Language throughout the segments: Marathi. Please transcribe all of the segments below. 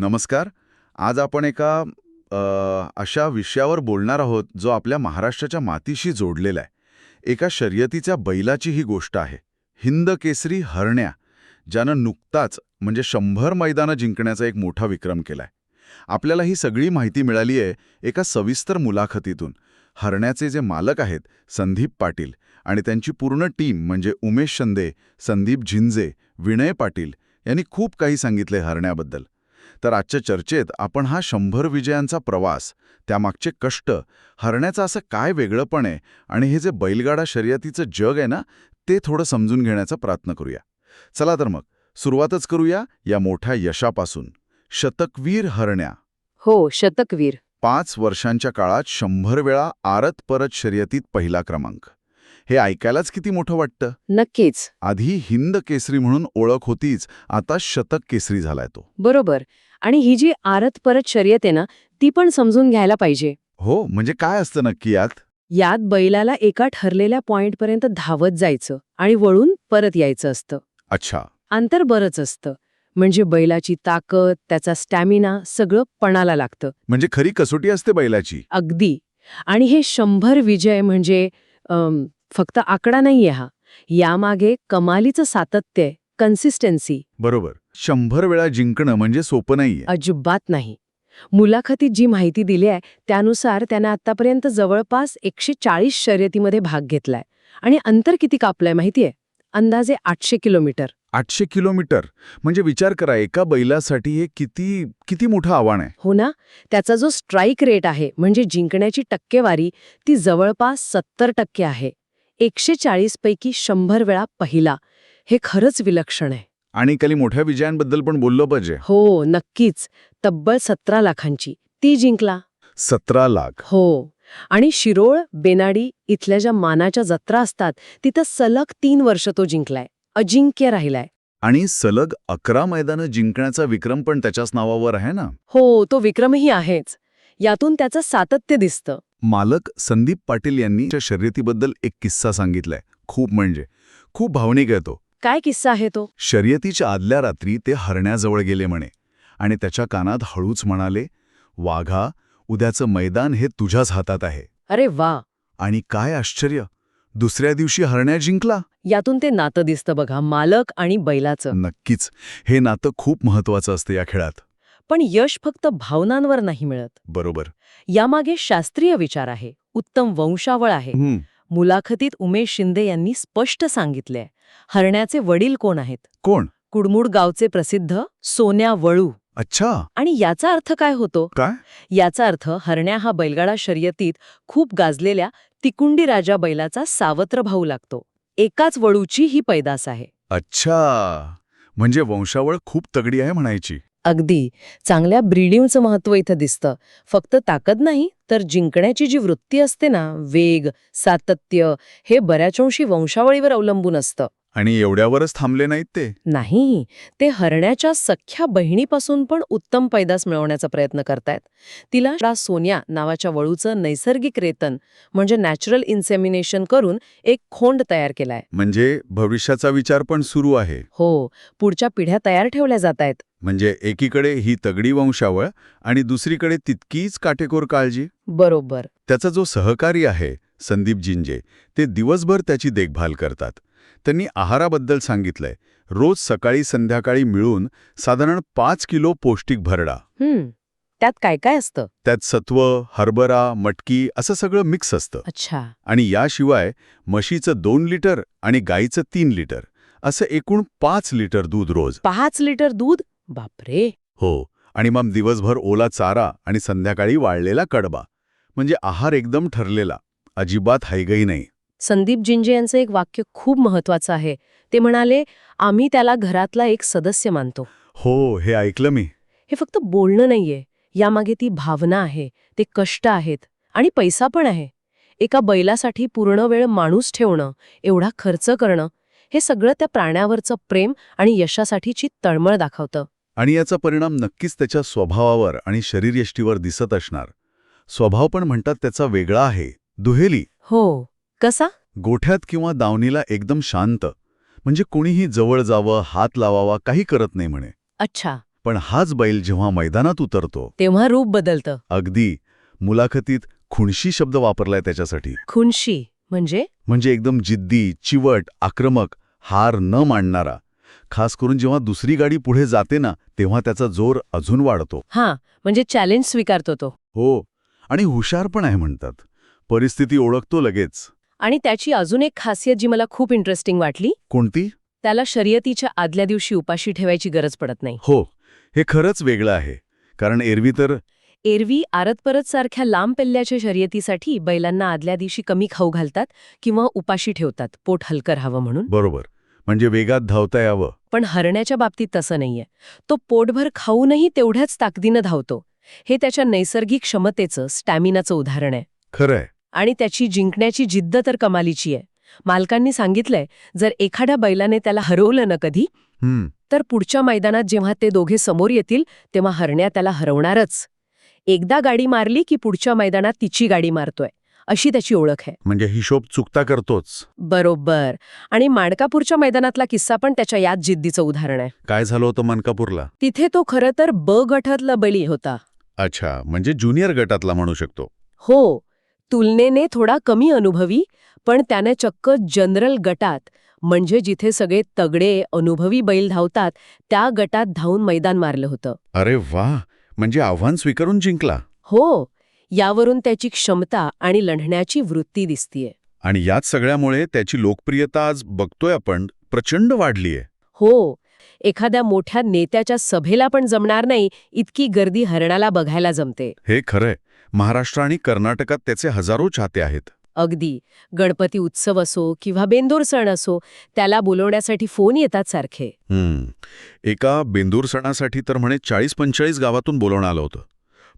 नमस्कार. आज आपण एका अ, अशा विषयावर बोलणार आहोत जो आपल्या महाराष्ट्राच्या मातीशी जोडलेला आहे. एका शर्यतीच्या बैलाची ही गोष्ट आहे. हिंद केसरी हरण्या ज्यानं नुकताच म्हणजे शंभर मैदानं जिंकण्याचा एक मोठा विक्रम केलाय. आपल्याला ही सगळी माहिती मिळाली आहे एका सविस्तर मुलाखतीतून. हरण्याचे जे मालक आहेत संदीप पाटील आणि त्यांची पूर्ण टीम म्हणजे उमेश शिंदे संदीप झिंजे विनय पाटील यांनी खूप काही सांगितले हरण्याबद्दल. तर आजच्या चर्चेत आपण हा शंभर विजयांचा प्रवास त्यामागचे कष्ट हरण्याचं असं काय वेगळंपण आहे आणि हे जे बैलगाडा शर्यतीचं जग आहे ना ते थोडं समजून घेण्याचा प्रयत्न करूया. चला तर मग सुरुवातच करूया या मोठ्या यशापासून. शतकवीर हरण्या. हो शतकवीर. पाच वर्षांच्या काळात शंभर वेळा आरत परत शर्यतीत पहिला क्रमांक. हे ऐकायलाच किती मोठं वाटतं? नक्कीच. आधी हिंद केसरी म्हणून ओळख होतीच आता शतक केसरी झालाय तो. बरोबर. आणि ही जी आरत परत शर्यत आहे ना ती पण समजून घ्यायला पाहिजे. हो म्हणजे काय असतं नक्की यात? यात बैलाला एका ठरलेल्या पॉइंटपर्यंत धावत जायचं आणि वळून परत यायचं असतं. अच्छा. अंतर बरंच असतं. म्हणजे बैलाची ताकद त्याचा स्टॅमिना सगळं पणाला लागतं. म्हणजे खरी कसोटी असते बैलाची. अगदी. आणि हे शंभर विजय म्हणजे अम, फक्त आकडा नाहीये हा. यामागे कमालीचं सातत्य कन्सिस्टन्सी बरोबर. शंभर वेळा जिंकणं म्हणजे सोपं नाहीये. अजिबात नाही. मुलाखतीत जी माहिती दिली आहे त्यानुसार त्यानं आतापर्यंत जवळपास एकशे चाळीस शर्यतीमध्ये भाग घेतलाय. आणि अंतर किती कापलंय माहितीये? अंदाजे आठशे किलोमीटर. आठशे किलोमीटर? म्हणजे विचार करा एका बैलासाठी हे किती किती मोठं आव्हान आहे? हो ना? त्याचा जो स्ट्राईक रेट आहे म्हणजे जिंकण्याची टक्केवारी ती जवळपास सत्तर टक्के आहे. एकशे चाळीस पैकी शंभर वेळा पहिला. हे खरंच विलक्षण आहे. आणि काही मोठ्या विजयांबद्दल पण बोललं पाहिजे. हो नक्कीच. तब्बल सतरा लाखांची. ती जिंकला. सतरा लाख. हो. आणि शिरोळ बेनाडी इथल्या ज्या मानाच्या जत्रा असतात तिथं सलग तीन वर्ष तो जिंकलाय. अजिंक्य राहिलाय. आणि सलग अकरा मैदानं जिंकण्याचा विक्रम पण त्याच्याच नावावर आहे ना? हो तो विक्रमही आहेच. यातून त्याचं सातत्य दिसतं. मालक संदीप पाटील यांनी शर्यतीबद्दल एक किस्सा सांगितलाय. खूप म्हणजे. खूप भावनिक आहे तो. काय किस्सा आहे तो? शर्यतीच्या आदल्या रात्री ते हरण्याजवळ गेले म्हणे आणि त्याच्या कानात हळूच म्हणाले वाघा उद्याचं मैदान हे तुझ्याच हातात आहे. अरे वा! आणि काय आश्चर्य! दुसऱ्या दिवशी हरण्या जिंकला? यातून ते नातं दिसतं बघा मालक आणि बैलाचं. नक्कीच. हे नातं खूप महत्वाचं असतं या खेळात. पण यश फक्त भावनांवर नाही मिळत. बरोबर. यामागे शास्त्रीय विचार आहे. उत्तम वंशावळ आहे. मुलाखतीत उमेश शिंदे यांनी स्पष्ट सांगितलंय हरण्याचे वडील कोण आहेत? कोण? कुडमुड गावचे प्रसिद्ध सोन्या वळू. अच्छा. आणि याचा अर्थ काय होतो? काय? याचा अर्थ हरण्या हा बैलगाडा शर्यतीत खूप गाजलेल्या तिकुंडी राजा बैलाचा सावत्र भाऊ लागतो. एकाच वळूची ही पैदास आहे. अच्छा. म्हणजे वंशावळ खूप तगडी आहे म्हणायची. अगदी. चांगल्या ब्रीडिंगचं महत्त्व इथं दिसतं. फक्त ताकद नाही तर जिंकण्याची जी वृत्ती असते ना वेग सातत्य हे बऱ्याच अंशी वंशावळीवर अवलंबून असतं. आणि एवढ्यावरच थांबले नाहीत ते. नाही ते हरण्याच्या सख्ख्या बहिणीपासून पण उत्तम पैदास मिळवण्याचा प्रयत्न करतायत. तिला सोन्या नावाच्या वळूचं नैसर्गिक रेतन म्हणजे नॅचरल इन्सेमिनेशन करून एक खोंड तयार केलाय. म्हणजे भविष्याचा विचार पण सुरू आहे. हो पुढच्या पिढ्या तयार ठेवल्या जात आहेत म्हणजे एकीकडे ही तगडी वंशावळ आणि दुसरीकडे तितकीच काटेकोर काळजी? बरोबर. त्याचा जो सहकारी आहे संदीप जिंजे ते दिवसभर त्याची देखभाल करतात. त्यांनी आहाराबद्दल सांगितलंय. रोज सकाळी संध्याकाळी मिळून साधारण पाच किलो पौष्टिक भरडा. त्यात काय काय असतं? त्यात सत्व हरभरा मटकी असं सगळं मिक्स असतं. अच्छा. आणि याशिवाय म्हशीचं दोन लिटर आणि गाईचं तीन लिटर असं एकूण पाच लिटर दूध रोज. पाच लिटर दूध? बापरे. हो. आणि मग दिवसभर ओला चारा आणि संध्याकाळी वाळलेला कडबा. म्हणजे आहार एकदम ठरलेला. अजिबात हैगई नाही. संदीप जिंजे यांचं एक वाक्य खूप महत्वाचं आहे. ते म्हणाले आम्ही त्याला घरातला एक सदस्य मानतो. हो हे ऐकलं मी. हे फक्त बोलणं नाहीये. यामागे ती भावना आहे ते कष्ट आहेत आणि पैसा पण आहे. एका बैलासाठी पूर्ण वेळ माणूस ठेवणं एवढा खर्च करणं हे सगळं त्या प्राण्यावरचं प्रेम आणि यशासाठीची तळमळ दाखवतं. आणि याचा परिणाम नक्कीच त्याच्या स्वभावावर आणि शरीरयष्टीवर दिसत असणार. स्वभाव पण म्हणतात त्याचा वेगळा आहे. दुहेली? हो. कसा? गोठ्यात किंवा दावणीला एकदम शांत. म्हणजे कोणीही जवळ जावं हात लावावा काही करत नाही म्हणे. अच्छा. पण हाच बैल जेव्हा मैदानात उतरतो. तेव्हा रूप बदलतं. अगदी. मुलाखतीत खुणशी शब्द वापरलाय त्याच्यासाठी. खुनशी म्हणजे? म्हणजे एकदम जिद्दी चिवट आक्रमक हार न मांडणारा खास करून जेव्हा दुसरी गाडी पुढे जाते ना तेव्हा त्याचा जोर अजून वाढतो. हां म्हणजे चॅलेंज स्वीकारतो तो. हो. आणि हुशार पण आहे म्हणतात. परिस्थिती ओळखतो लगेच. आणि त्याची अजून एक खासियत जी मला खूप इंटरेस्टिंग वाटली कोणती? त्याला शर्यतीच्या आदल्या दिवशी उपाशी ठेवायची गरज पडत नाही. हो हे खरंच वेगळं आहे कारण एरवी तर एरवी आरत परत सारख्या लांब पल्ल्याच्या शर्यतीसाठी बैलांना आदल्या दिवशी कमी खाऊ घालतात किंवा उपाशी ठेवतात पोट हलकं राहावं म्हणून. बरोबर म्हणजे वेगात धावता यावं. पण हरण्याच्या बाबतीत तसं नाहीये. तो पोटभर खाऊनही तेवढ्याच ताकदीनं धावतो. हे त्याच्या नैसर्गिक क्षमतेचं स्टॅमिनाचं उदाहरण आहे. खरंय. आणि त्याची जिंकण्याची जिद्द तर कमालीची आहे. मालकांनी सांगितलंय जर एखाद्या बैलाने त्याला हरवलं ना कधी तर पुढच्या मैदानात जेव्हा ते दोघे समोर येतील तेव्हा हरण्या त्याला हरवणारच. एकदा गाडी मारली की पुढच्या मैदानात तिची गाडी मारतोय अशी त्याची ओळख आहे. म्हणजे हिशोब चुकता करतोच. बरोबर. आणि माडकापूरच्या मैदानातला किस्सा पण त्याच्या याच जिद्दीचं उदाहरण आहे. काय झालं होतं मनकापूरला तिथे तो खरं तर ब गटातला बळी होता. अच्छा म्हणजे ज्युनियर गटातला म्हणू शकतो. हो तुलनेने थोडा कमी अनुभवी पण त्याने चक्क जनरल गटात म्हणजे जिथे सगळे तगडे अनुभवी बैल धावतात त्या गटात धावून मैदान मारलं होतं. अरे वा म्हणजे आव्हान स्वीकारून जिंकला. हो! यावरून त्याची क्षमता आणि लढण्याची वृत्ती दिसतीये. आणि याच सगळ्यामुळे त्याची लोकप्रियता आज बघतोय आपण प्रचंड वाढलीय. हो! एखाद्या मोठ्या नेत्याच्या सभेला पण जमणार नाही इतकी गर्दी हरणाला बघायला जमते. हे खरंय. महाराष्ट्र आणि कर्नाटकात त्याचे हजारो चाहते आहेत. अगदी. गणपती उत्सव असो किंवा बेंदूर सण असो त्याला बोलवण्यासाठी फोन येतात सारखे. हम्म. एका बेंदूर सणासाठी तर म्हणे चाळीस पंचेचाळीस गावातून बोलवणं आलं होतं.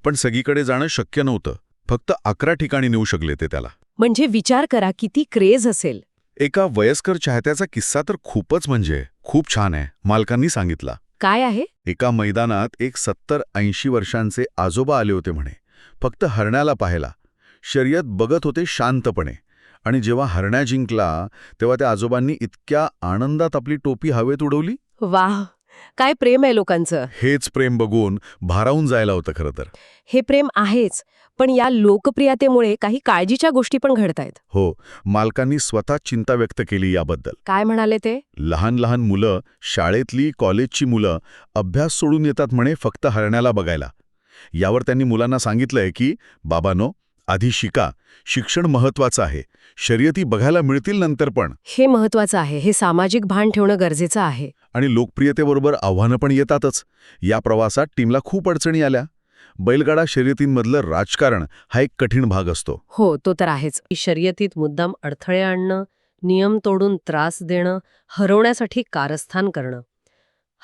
पण सगळीकडे जाणं शक्य नव्हतं. फक्त अकरा ठिकाणी नेऊ शकले ते त्याला. म्हणजे विचार करा किती क्रेज असेल. एका वयस्कर चाहत्याचा किस्सा तर खूपच म्हणजे खूप छान आहे मालकांनी सांगितला. काय आहे? एका मैदानात एक सत्तर ऐंशी वर्षांचे आजोबा आले होते म्हणे. फक्त हरण्याला पाहायला शर्यत बघत होते शांतपणे. आणि जेव्हा हरण्या जिंकला तेव्हा त्या आजोबांनी इतक्या आनंदात आपली टोपी हवेत उडवली? वाह! काय प्रेम आहे लोकांचं. हेच प्रेम बघून भारावून जायला होतं खरं तर. हे प्रेम आहेच पण या लोकप्रियतेमुळे काही काळजीच्या गोष्टी पण घडतायत. हो मालकांनी स्वतः चिंता व्यक्त केली याबद्दल. काय म्हणाले ते? लहान लहान मुलं शाळेतली कॉलेजची मुलं अभ्यास सोडून येतात म्हणे फक्त हरण्याला बघायला. यावर त्यांनी मुलांना सांगितलंय की बाबानो आधी शिका. शिक्षण महत्वाचं आहे. शर्यती बघायला मिळतील नंतर पण. हे महत्वाचं आहे. हे सामाजिक भान ठेवणं गरजेचं आहे. आणि लोकप्रियतेबरोबर आव्हानं पण येतातच. या प्रवासात टीमला खूप अडचणी आल्या. बैलगाडा शर्यतींमधलं राजकारण हा एक कठीण भाग असतो. हो तो तर आहेच. शर्यतीत मुद्दाम अडथळे आणणं नियम तोडून त्रास देणं हरवण्यासाठी कारस्थान करणं.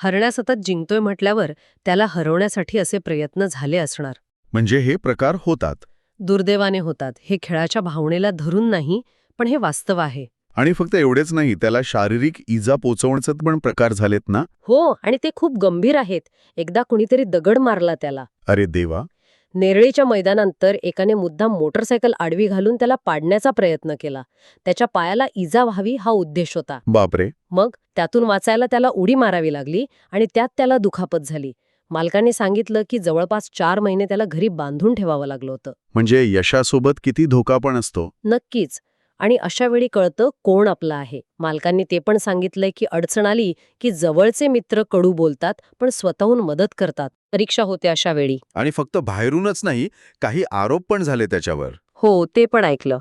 हरण्या सतत जिंकतोय म्हटल्यावर त्याला हरवण्यासाठी असे प्रयत्न झाले असणार. म्हणजे हे प्रकार होतात. दुर्दैवाने होतात. हे खेळाच्या भावनेला धरून नाही पण हे वास्तव आहे. आणि फक्त एवढेच नाही त्याला शारीरिक इजा पोचवण्याचे पण प्रकार झालेत ना? हो आणि ते खूप गंभीर आहेत. एकदा कुणीतरी दगड मारला त्याला. अरे देवा! नेरळीच्या मैदानांतर एकाने मुद्दाम मोटरसायकल आडवी घालून त्याला पाडण्याचा प्रयत्न केला. त्याच्या पायाला इजा व्हावी हा उद्देश होता. बापरे! मग त्यातून वाचायला त्याला उडी मारावी लागली आणि त्यात त्याला दुखापत झाली. मालकांनी सांगितलं की जवळपास चार महिने त्याला घरी बांधून ठेवावं लागलं होतं. म्हणजे यशासोबत किती धोका पण असतो. नक्कीच. आणि अशा वेळी कळतं कोण आपला आहे. मालकांनी ते पण सांगितलंय की अडचण आली की जवळचे मित्र कडू बोलतात पण स्वतःहून मदत करतात. परीक्षा होते अशा वेळी. आणि फक्त बाहेरूनच नाही काही आरोप पण झाले त्याच्यावर. हो ते पण ऐकलं.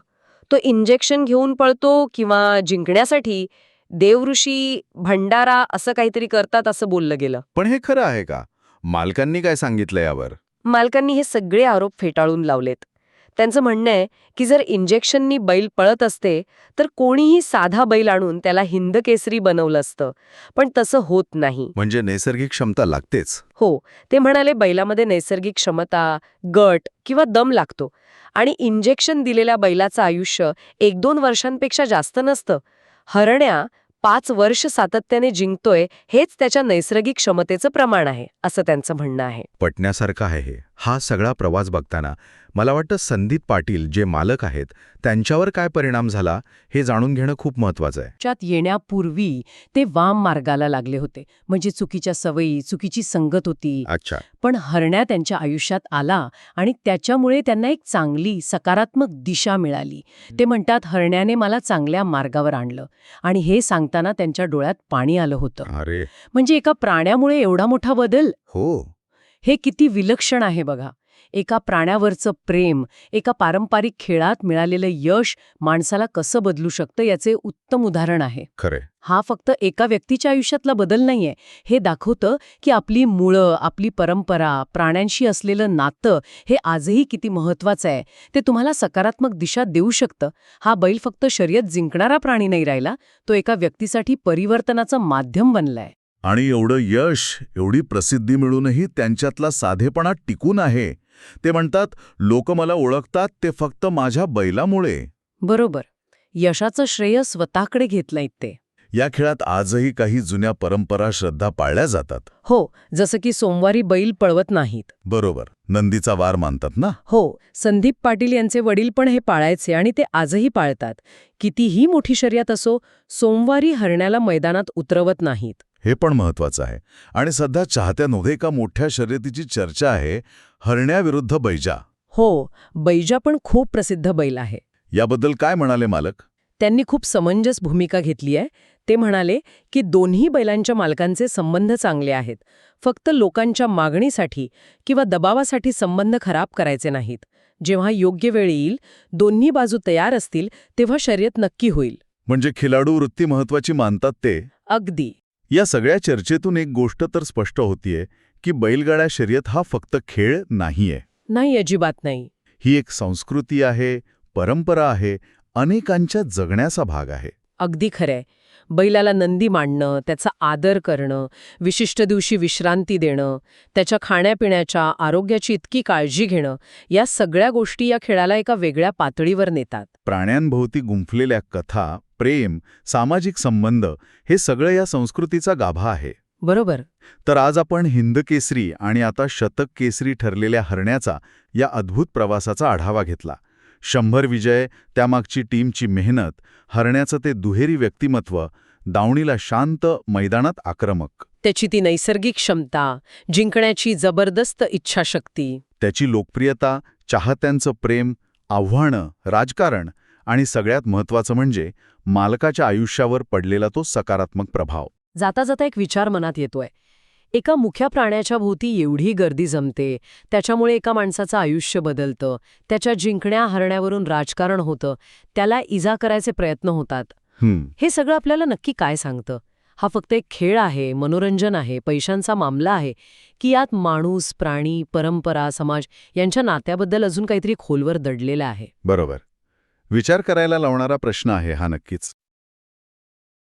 तो इंजेक्शन घेऊन पळतो किंवा जिंकण्यासाठी देवऋषी भंडारा असं काहीतरी करतात असं बोललं गेलं. पण हे खरं आहे का? मालकांनी काय सांगितलं यावर? मालकांनी हे सगळे आरोप फेटाळून लावलेत. त्यांचं म्हणणं आहे की जर इंजेक्शननी बैल पळत असते तर कोणीही साधा बैल आणून त्याला हिंद केसरी बनवलं असतं. पण तसं होत नाही. म्हणजे नैसर्गिक क्षमता लागतेच. हो ते म्हणाले बैलामध्ये नैसर्गिक क्षमता गट किंवा दम लागतो. आणि इंजेक्शन दिलेल्या बैलाचं आयुष्य एक दोन वर्षांपेक्षा जास्त नसतं. हरण्या पाच वर्ष सातत्याने जिंकतोय हेच त्याच्या नैसर्गिक क्षमतेचं प्रमाण आहे असं त्यांचं म्हणणं आहे. पटण्यासारखं आहे हे. हा सगळा प्रवास बघताना मला वाटतं संदीप पाटील जे मालक आहेत त्यांच्यावर काय परिणाम झाला हे जाणून घेणं खूप महत्वाचं आहे. च्यात येण्यापूर्वी ते वाम मार्गाला लागले होते. म्हणजे चुकीच्या सवयी चुकीची संगत होती. अच्छा. पण हरण्या त्यांच्या आयुष्यात आला आणि त्याच्यामुळे त्यांना एक चांगली सकारात्मक दिशा मिळाली. ते म्हणतात हरण्याने मला चांगल्या मार्गावर आणलं आणि हे सांगताना त्यांच्या डोळ्यात पाणी आलं होतं. अरे. म्हणजे एका प्राण्यामुळे एवढा मोठा बदल? हो. हे किती विलक्षण आहे बघा. एका प्राण्यावरचं प्रेम एका पारंपरिक खेळात मिळालेलं यश माणसाला कसं बदलू शकतं याचे उत्तम उदाहरण आहे. खरे हा फक्त एका व्यक्तीच्या आयुष्यातला बदल नाहीये. हे दाखवतं की आपली मुळं आपली परंपरा प्राण्यांशी असलेलं नातं हे आजही किती महत्वाचं आहे. ते तुम्हाला सकारात्मक दिशा देऊ शकतं. हा बैल फक्त शर्यत जिंकणारा प्राणी नाही राहिला तो एका व्यक्तीसाठी परिवर्तनाचं माध्यम बनलाय. आणि एवढं यश एवढी प्रसिद्धी मिळूनही त्यांच्यातला साधेपणा टिकून आहे. ते म्हणतात लोक मला ओळखतात ते फक्त माझ्या बैलामुळे. बरोबर. यशाचं श्रेय स्वतःकडे घेत नाहीत ते. या खेळात आजही काही जुन्या परंपरा श्रद्धा पाळल्या जातात. हो जसं की सोमवारी बैल पळवत नाहीत. बरोबर. नंदीचा वार मानतात ना? हो संदीप पाटील यांचे वडील पण हे पाळायचे आणि ते आजही पाळतात. कितीही मोठी शर्यत असो सोमवारी हरण्याला मैदानात उतरवत नाहीत. हे पण महत्वाचं आहे. आणि सध्या चाहत्यांमध्ये एका मोठ्या शर्यतीची चर्चा आहे हरण्याविरुद्ध बैजा. हो बैजा पण खूप प्रसिद्ध बैल आहे. याबद्दल काय म्हणाले मालक? त्यांनी खूप समंजस भूमिका घेतली आहे. ते म्हणाले की दोन्ही बैलांच्या मालकांचे संबंध चांगले आहेत. फक्त लोकांच्या मागणीसाठी किंवा दबावासाठी संबंध खराब करायचे नाहीत. जेव्हा योग्य वेळ येईल दोन्ही बाजू तयार असतील तेव्हा शर्यत नक्की होईल. म्हणजे खिलाडू वृत्ती महत्वाची मानतात ते? अगदी. या सगळ्या चर्चेतून एक गोष्ट तर स्पष्ट होतीये की बैलगाड्या शर्यत हा फक्त खेळ नाहीये. नाही अजिबात नाही. ही एक संस्कृती आहे परंपरा आहे अनेकांच्या जगण्याचा भाग आहे. अगदी खरंय. बैलाला नंदी मांडणं त्याचा आदर करणं विशिष्ट दिवशी विश्रांती देणं त्याच्या खाण्यापिण्याच्या आरोग्याची इतकी काळजी घेणं या सगळ्या गोष्टी या खेळाला एका वेगळ्या पातळीवर नेतात. प्राण्यांभोवती गुंफलेल्या कथा प्रेम सामाजिक संबंध हे सगळं या संस्कृतीचा गाभा आहे. बरोबर. तर आज आपण हिंद केसरी आणि आता शतक केसरी ठरलेल्या हरण्याचा या अद्भुत प्रवासाचा आढावा घेतला. शंभर विजय त्यामागची टीमची मेहनत हरण्याचं ते दुहेरी व्यक्तिमत्व दावणीला शांत मैदानात आक्रमक. त्याची ती नैसर्गिक क्षमता जिंकण्याची जबरदस्त इच्छाशक्ती. त्याची लोकप्रियता चाहत्यांचं प्रेम आव्हानं राजकारण आणि सगळ्यात महत्त्वाचं म्हणजे मालकाच्या आयुष्यावर पडलेला तो सकारात्मक प्रभाव. जाता जाता एक विचार मनात येतोय. एका मुख्या प्राण्याच्या भोवती एवढी गर्दी जमते त्याच्यामुळे एका माणसाचं आयुष्य बदलतं त्याच्या जिंकण्या हरण्यावरून राजकारण होतं त्याला इजा करायचे प्रयत्न होतात. हं, हे सगळं आपल्याला नक्की काय सांगतं? हा फक्त एक खेळ आहे मनोरंजन आहे पैशांचा मामला आहे की यात माणूस प्राणी परंपरा समाज यांच्या नात्याबद्दल अजून काहीतरी खोलवर दडलेलं आहे. बरोबर. विचार करायला लावणारा प्रश्न आहे हा नक्कीच.